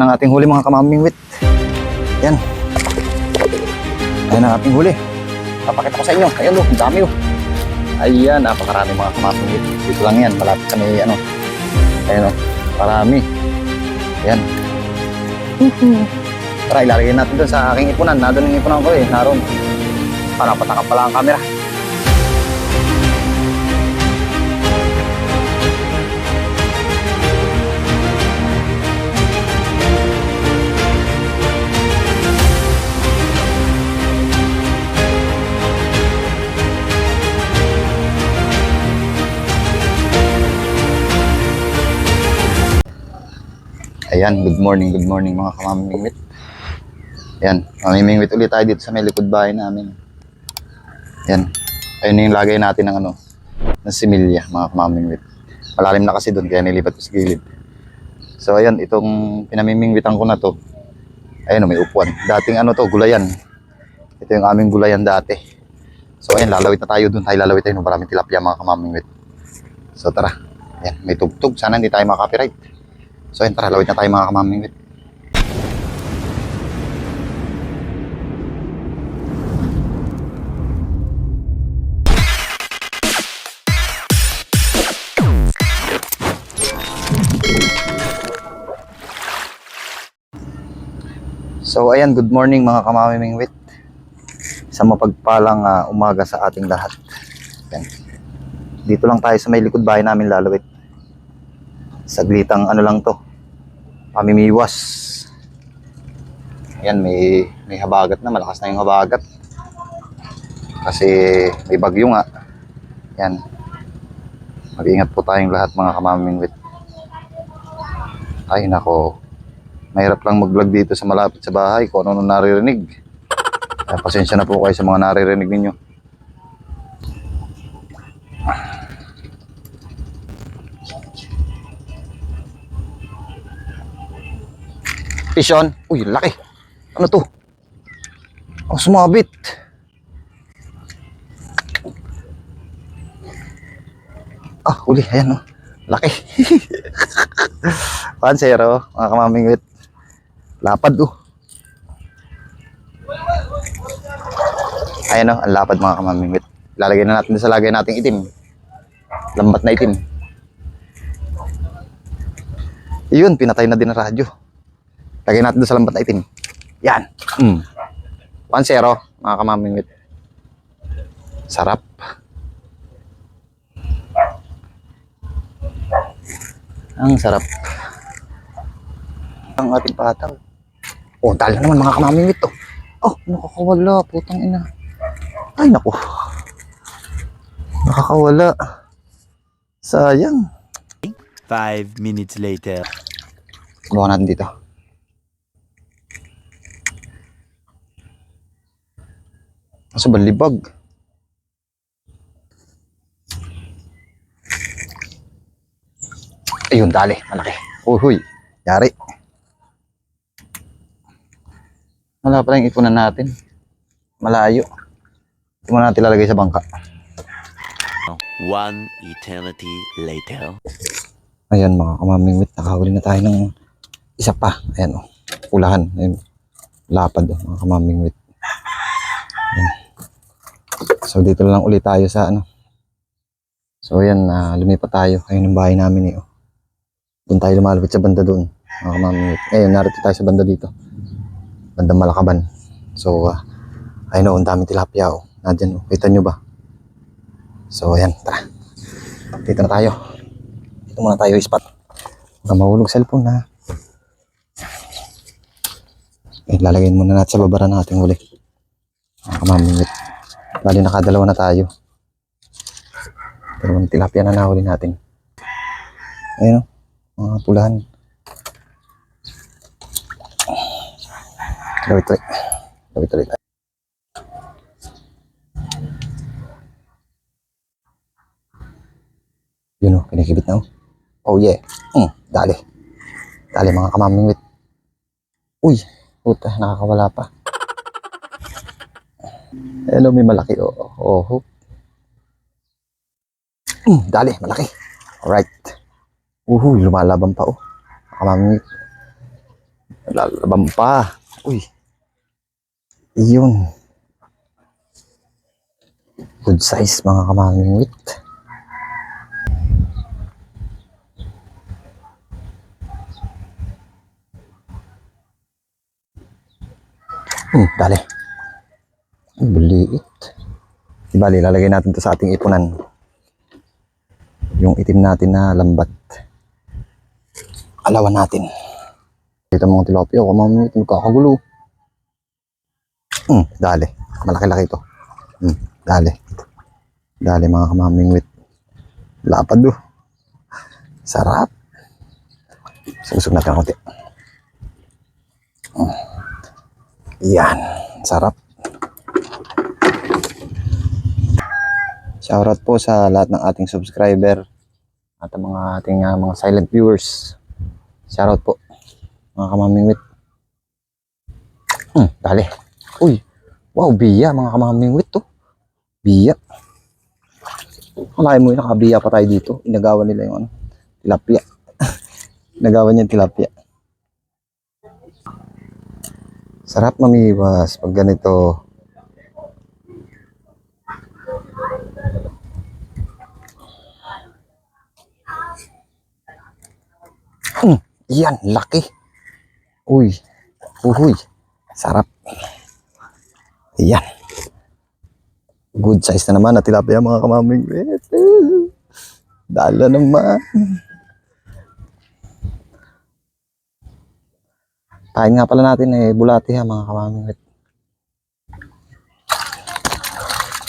ng ating huli mga kamamingwit. Yan. Ayan ang ating huli. Papakita ko sa inyo. Ayan o, ang dami o. Ayan, napakarami mga kamamingwit. Dito lang yan, malapit may ano. Ayan o, marami. Ayan. Tara, ilalagay natin doon sa aking ipunan. Nandun yung ipunan ko eh, naroon. Para patakap pala ang camera. Ayan, good morning, good morning mga kamamingwit. Ayan, mamimingwit ulit tayo dito sa may likod bahay namin. Ayan, ayun na yung lagay natin ng ano, ng similya mga kamamingwit. Malalim na kasi doon kaya nilipat ko sa gilid. So ayan, itong pinamimingwitan ko na to. Ayun, may upuan. Dating ano to, gulayan. Ito yung aming gulayan dati. So ayan, lalawit na tayo doon. Tayo lalawit tayo ng maraming tilapia mga kamamingwit. So tara, ayan, may tugtog. Sana hindi tayo makaka-copyright. So ayun, tara, lawit na tayo mga kamamingwit. So ayan, good morning mga kamamimingwit. Sa mapagpalang ah, umaga sa ating lahat. Ayan. Dito lang tayo sa may likod bahay namin lalawit. Saglitang ano lang to. Pamimiwas. Ayan, may, may habagat na. Malakas na yung habagat. Kasi may bagyo nga. Ayan. Mag-ingat po tayong lahat mga kamamimingwit. Ay nako, mahirap lang mag-vlog dito sa malapit sa bahay kung ano nung naririnig. Kaya pasensya na po kayo sa mga naririnig ninyo. Pishon. Uy, laki. Ano to? Oh, sumabit. Ah, uli. Ayan, oh. Laki. Pansero, mga kamamingwit. Lapad, oh. Ayan, oh. Ang lapad, mga kamamingwit. Lalagay na natin sa lagay nating itim. Lambat na itim. Yun, pinatay na din ang radyo. Lagay natin doon sa lambat na itim. Yan. Mm. Pansero, mga kamamingwit. Sarap. Ang sarap. Ang ating pataw. Oh, dahil na naman mga kamamingwit to. Oh, nakakawala. Putang ina. Ay, naku. Nakakawala. Sayang. Five minutes later. Subukan natin dito. Kaso balibag. Ayun, dali. Malaki. Uy, huy. Yari. Wala pa yung ipunan natin. Malayo. Hindi mo na natin lalagay sa bangka. One eternity later. Ayan mga kamamingwit, nakahuli na tayo ng isa pa. Ayan o, ulahan. Ayan, lapad o, mga kamamingwit. Ayan. So dito lang ulit tayo sa ano. So ayan, na lumipat tayo. Ayun ang bahay namin eh. Oh. Doon tayo lumalapit sa banda doon, mga kamamingwit. Ngayon, narito tayo sa banda dito. Bandang Malakaban. So, uh, ayun o, ang daming tilapia o. Nandyan o, kita nyo ba? So ayan, tara. Dito na tayo. Dito muna tayo ispat. Baka mahulog cellphone na. Eh, lalagyan muna natin sa babara natin huli. Kamamingit. Bali nakadalawa na tayo. Dalawang tilapia na nahuli natin. Ayun o, mga pulahan. Gawit ulit. Gawit ulit. Yun o, kinikibit na o. Oh yeah. Hmm, dali. Dali mga kamamingwit. Uy, puta, nakakawala pa. Hello, may malaki o. Oh, oh. Hmm, dali, malaki. Alright. Uhu, lumalaban pa o. Kamamingwit. Lalaban pa. Uy. Yun. Good size mga kamaming wit. Hmm, dali. Di bali, lalagay natin to sa ating ipunan. Yung itim natin na lambat. Alawan natin. Dito mga tilapia, kamamit, magkakagulo. Hmm, dali. Malaki-laki ito. Hmm, dali. Dali mga kamaming. Lapad do. Sarap. Susog natin konti. Hmm. Yan. Sarap. Shoutout po sa lahat ng ating subscriber at mga ating ah, mga silent viewers. Shoutout po mga kamaming wit. Hmm, dali. Uy, wow, biya mga kamaming wit to. Biya. Kalahin mo yun, nakabiya pa tayo dito. Inagawan nila yung ano, tilapia. Inagawan niya tilapia. Sarap mamiwas pag ganito. Hmm, yan, laki. Uy, uhuy, sarap. Yan. Good size na naman na tilapia mga kamaming. Dala naman. Kain nga pala natin eh, bulati ha mga kamaming.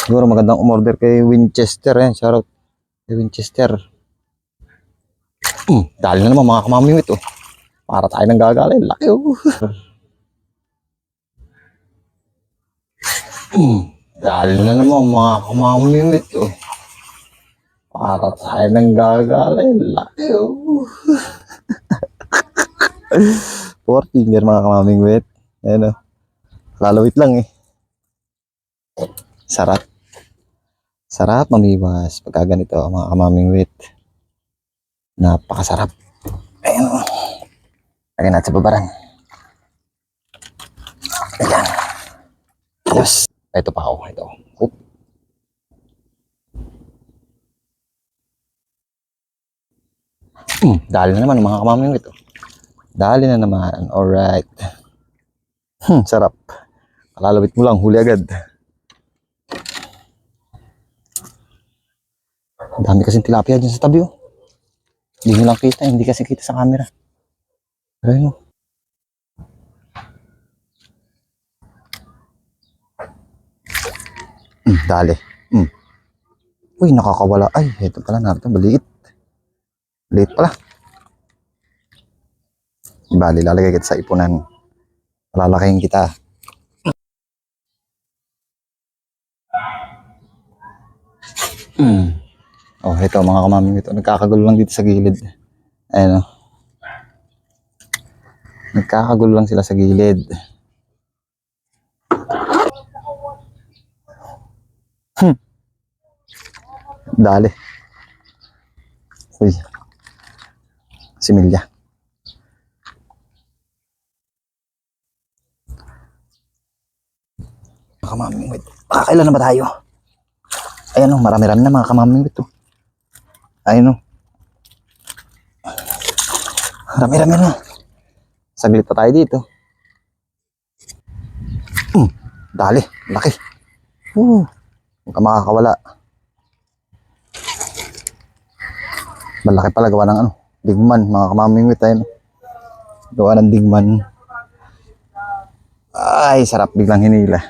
Siguro magandang umorder kay Winchester yan. Shoutout kay Winchester. Hmm, dali na naman mga kamaming ito. Para tayo nang gagalay. Laki oh. Hmm, dali na naman mga kamaming ito. Para tayo nang gagalay. Laki oh. Four finger mga kamaming wet. Ayan o. Lalawit lang eh. Sarap. Sarap mamiwas pagka ganito mga kamaming wet. Napakasarap. Ayan o. Lagyan natin sa babaran. Ayan. Yes. Ito pa ako. Ito. Oop. Hmm, dali na naman mga kamaming ito. Dali na naman. Alright. Hmm, sarap. Kalalawit mo lang, huli agad. Ang dami kasing tilapia dyan sa tabi oh. Hindi mo lang kita, hindi kasi kita sa camera. Pero yun oh. Hmm, dali. Hmm. Uy, nakakawala. Ay, ito pala narito. Maliit. Maliit pala. Bali, lalagay kita sa ipunan. Lalakayin kita. Mm. Oh, ito mga kamaming ito. Nagkakagulo lang dito sa gilid. Ayan oh. Nagkakagulo lang sila sa gilid. Hmm. Dali. Uy. Similya. Mga kamaming wait. Makakailan na ba tayo? Ayan o, marami-rami na mga kamaming wait. oh. Ayan o. Marami-rami na. Saglit pa tayo dito. Hmm, dali, laki. Uh, huwag ka makakawala. Malaki pala gawa ng ano, digman, mga kamaming wait. Ayan o. Gawa ng digman. Ay, sarap biglang hinila.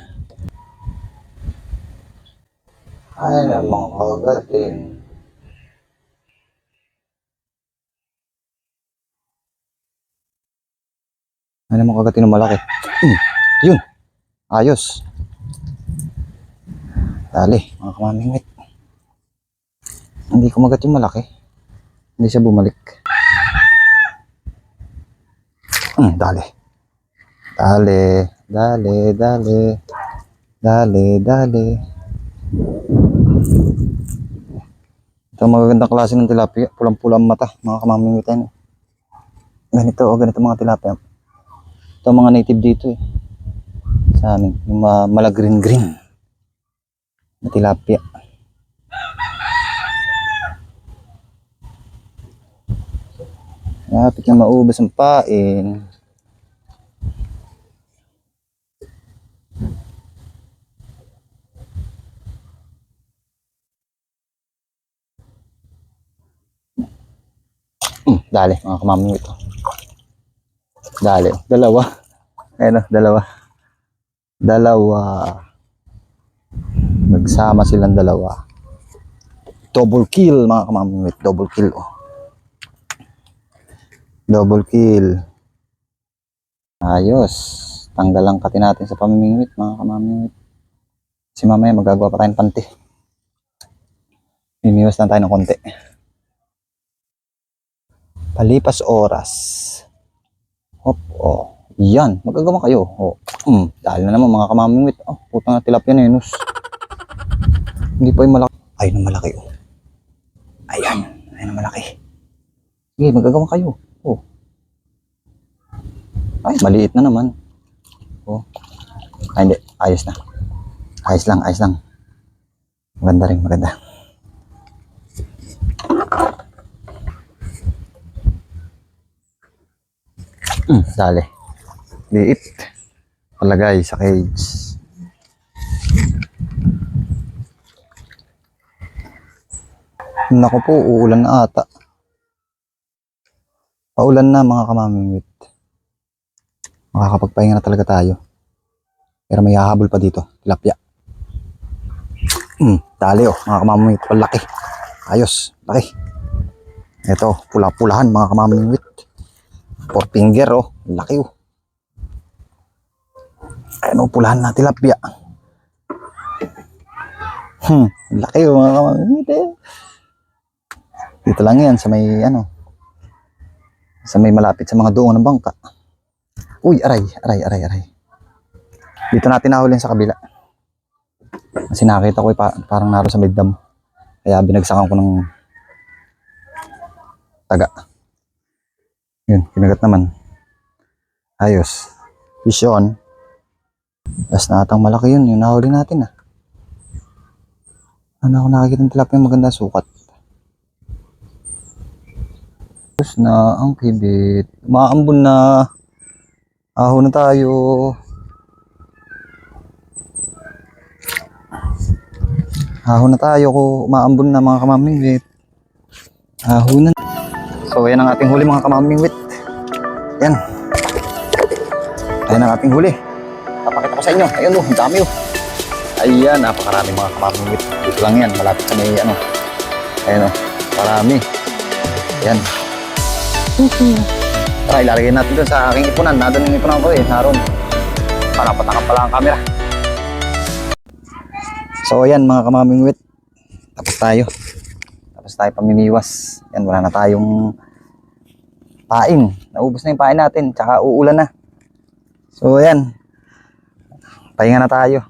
Ay, namang kagatin. Ay, namang kagatin ng malaki. Hmm, yun. Ayos. Dali, mga kamaming wait. Hindi kumagat yung malaki. Hindi siya bumalik. Hmm, dali. Dali, dali, dali. Dali, dali. Ito ang magagandang klase ng tilapia. Pulang-pulang mata, mga kamaming witan. Ganito, o ganito mga tilapia. Ito mga native dito eh. Sa amin. Yung mga mala green. Na tilapia. Lapit na maubos ang pain. Hmm, dali, mga kamami ito. Dali, dalawa. Ayun o, dalawa. Dalawa. Nagsama silang dalawa. Double kill, mga kamami Double kill, oh. Double kill. Ayos. Tanggal ang kati natin sa pamimingwit, mga kamamingwit. Kasi mamaya magagawa pa tayong panty. Mimiwas lang tayo ng konti. Palipas oras. Hop, oh. Yan, magagawa kayo. Oh. Hmm, dahil na naman mga kamamingwit. Oh, putang na tilapia na yun. Hindi pa yung malaki. Ayun ang malaki, oh. Ayan, ayun ang malaki. Sige, magagawa kayo. Oh. Ay, maliit na naman. Oh. Ay, hindi. Ayos na. Ayos lang, ayos lang. Maganda rin, maganda. Hmm, dali. Liit. Palagay sa cage. Naku po, uulan na ata. Paulan na mga kamamingwit. Makakapagpahinga na talaga tayo. Pero may hahabol pa dito. Tilapia. Hmm, dali oh, mga kamamingwit. Palaki. Ayos, laki. Ito, pula-pulahan mga kamamingwit. Four finger oh, laki oh. Ayun oh, na tilapia. Hmm, laki oh mga kamamingwit eh. Dito lang yan sa may ano, sa may malapit sa mga doon ng bangka. Uy, aray, aray, aray, aray. Dito natin nahuli sa kabila. Kasi nakita ko eh, pa- parang naroon sa may dam. Kaya binagsakan ko ng taga. Yun, kinagat naman. Ayos. Vision. Last na atang malaki yun, yung nahuli natin ah. Ano ako nakakita ng tilapia maganda sukat. Tapos na ang kibit. Maambon na. Aho na tayo. Aho na tayo ko. Maambon na mga kamamingwit. Aho na. So yan ang ating huli mga kamamingwit. Yan. Ayan ang ating huli. Papakita ko sa inyo. Ayun oh, ang dami oh. Ayan, napakarami mga kamamingwit. Dito lang yan, malapit sa may ano. Ayan oh, marami. Ayan. Tara, ilalagay natin doon sa aking ipunan. Nandun yung ipunan ko eh, naroon. Panapatakap pala ang camera. So ayan mga kamamingwit. Tapos tayo. Tapos tayo pamimiwas. Yan, wala na tayong pain. Naubos na yung pain natin. Tsaka uulan na. So ayan. Pahinga na tayo.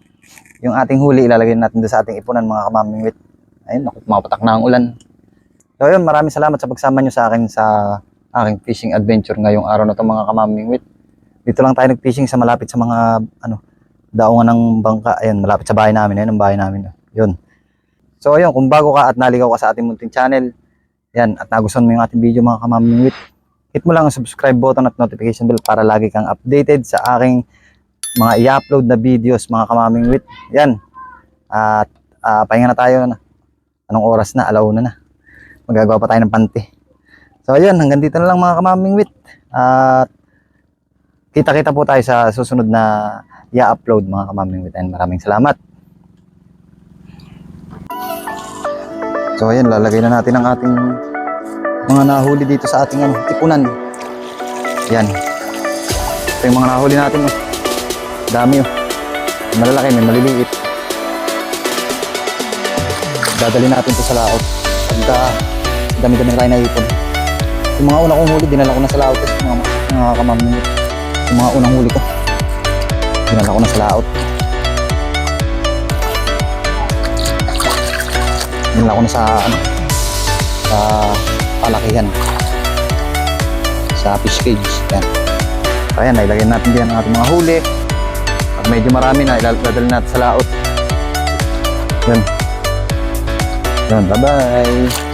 Yung ating huli ilalagay natin doon sa ating ipunan mga kamamingwit. Ayun, naku, pumapatak na ang ulan. So ayun, maraming salamat sa pagsama nyo sa akin sa aking fishing adventure ngayong araw na to mga kamamingwit. Dito lang tayo nag-fishing sa malapit sa mga ano daungan ng bangka. Ayun, malapit sa bahay namin. Ayun ang bahay namin. Yun. So ayun, kung bago ka at naligaw ka sa ating munting channel, yan, at nagustuhan mo yung ating video mga kamamingwit, hit mo lang ang subscribe button at notification bell para lagi kang updated sa aking mga i-upload na videos mga kamamingwit. Yan. At ah, pahinga na tayo na. Anong oras na? Alauna na. Magagawa pa tayo ng panty. So ayun, hanggang dito na lang mga kamamingwit. At kita-kita po tayo sa susunod na i-upload mga kamamingwit. And maraming salamat. So ayan, lalagay na natin ang ating mga nahuli dito sa ating ano, tipunan. Yan. Ito yung mga nahuli natin. Oh. Dami oh. May Malalaki, may maliliit. Dadali natin to sa laot. Pagka dami-dami na tayo. Yung mga una kong huli, dinala ko na sa laot. eh, Mga, mga kamamingit. Yung mga unang huli ko. Dinala ko na sa laot. Dinala ko na sa ano, sa palakihan. Sa fish cage. Yan. Ayan, nailagay natin din ang ating mga huli. Pag medyo marami na, ilalagay natin sa laot. Yan. Yan, bye-bye.